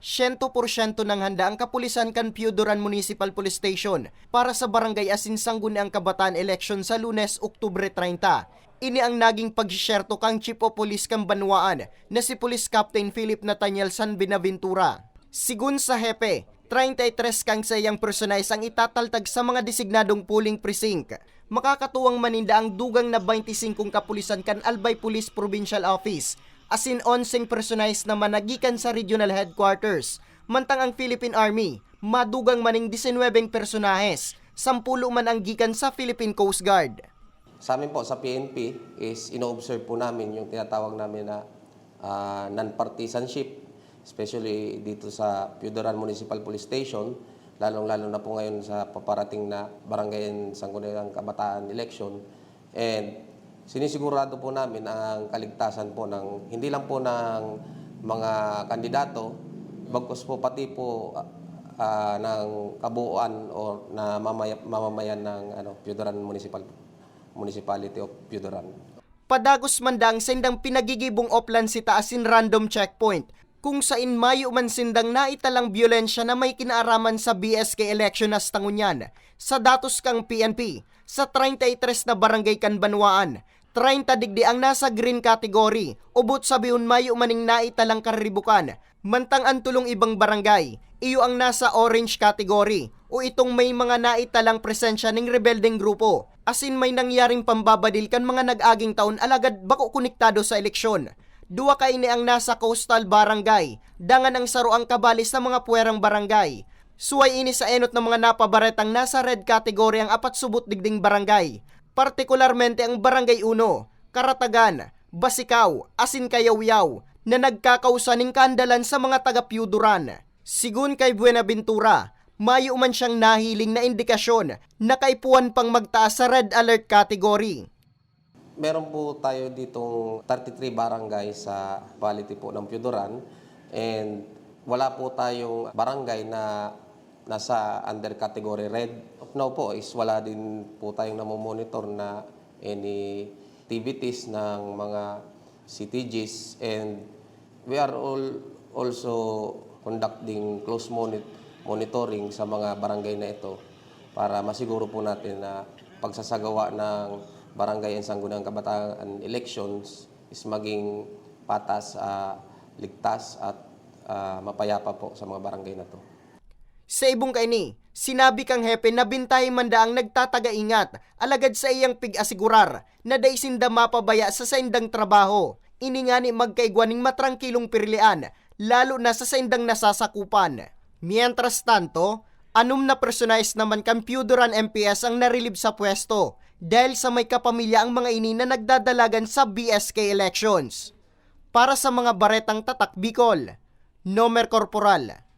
100% ng handa ang kapulisan kan Piudoran Municipal Police Station para sa Barangay Asinsangguni ang Kabataan election sa Lunes, Oktubre 30. Ini ang naging pagsisyerto kang Chief of Police kang Banwaan na si Police Captain Philip Nathaniel San Binaventura. Sigun sa hepe, 33 kang sayang personays ang itataltag sa mga designadong polling precinct. Makakatuwang maninda ang dugang na 25 kapulisan kan Albay Police Provincial Office asin 11 personays na managikan sa regional headquarters. Mantang ang Philippine Army, madugang maning 19 personahes, 10 man ang gikan sa Philippine Coast Guard. Sa amin po, sa PNP, is ino-observe po namin yung tinatawag namin na ah, non-partisanship, especially dito sa Piudoran Municipal Police Station, lalong-lalo na po ngayon sa paparating na Barangay Sangguniang Kabataan election. And sinisigurado po namin ang kaligtasan po ng, hindi lang po ng mga kandidato, bagkus po pati po ah, ng kabuuan o na mamaya- mamamayan ng ano, Piudoran Municipal Municipality of Piudoran. Padagos mandang sendang pinagigibong oplan si taasin random checkpoint kung sain mayo man sindang naitalang byolensya na may kinaaraman sa BSK election na stangunyan sa datos kang PNP sa 33 na barangay kan Banwaan 30 digdi ang nasa green category. Ubot sa biun mayo maning naitalang karibukan mantang ang tulong ibang barangay. Iyo ang nasa orange category. O itong may mga naitalang presensya ng rebeldeng grupo. Asin may nangyaring pambabadil kan mga nag-aging taon alagad bako konektado sa eleksyon. Duwa kay ni ang nasa coastal barangay, dangan ang saro ang kabalis sa mga puwerang barangay. Suway ini sa enot ng mga napabaretang nasa red category ang apat subot digding barangay, partikularmente ang Barangay 1, Karatagan, Basikaw, Asin Kayaw-yaw, na nagkakausaning kandalan sa mga taga-Piuduran. Sigun kay Buenaventura, mayo man siyang nahiling na indikasyon na kaipuan pang magtaas sa red alert category. Meron po tayo ditong 33 barangay sa quality po ng Piudoran and wala po tayong barangay na nasa under category red. Of now po is wala din po tayong namomonitor na any activities ng mga CTGs and we are all also conducting close moni- monitoring sa mga barangay na ito para masiguro po natin na pagsasagawa ng barangay and sanggunang kabataan elections is maging patas, ah, ligtas at ah, mapayapa po sa mga barangay na to. Sa ibong kaini, sinabi kang hepe na bintay manda ang nagtataga-ingat alagad sa iyang pig-asigurar na daisinda mapabaya sa saindang trabaho. Ini nga ni magkaigwaning matrangkilong pirlian lalo na sa saindang nasasakupan. Mientras tanto, anum na personalis naman Piudoran MPS ang narilib sa pwesto dahil sa may kapamilya ang mga ini na nagdadalagan sa BSK elections. Para sa mga baretang tatak Bicol, Nomer Corporal,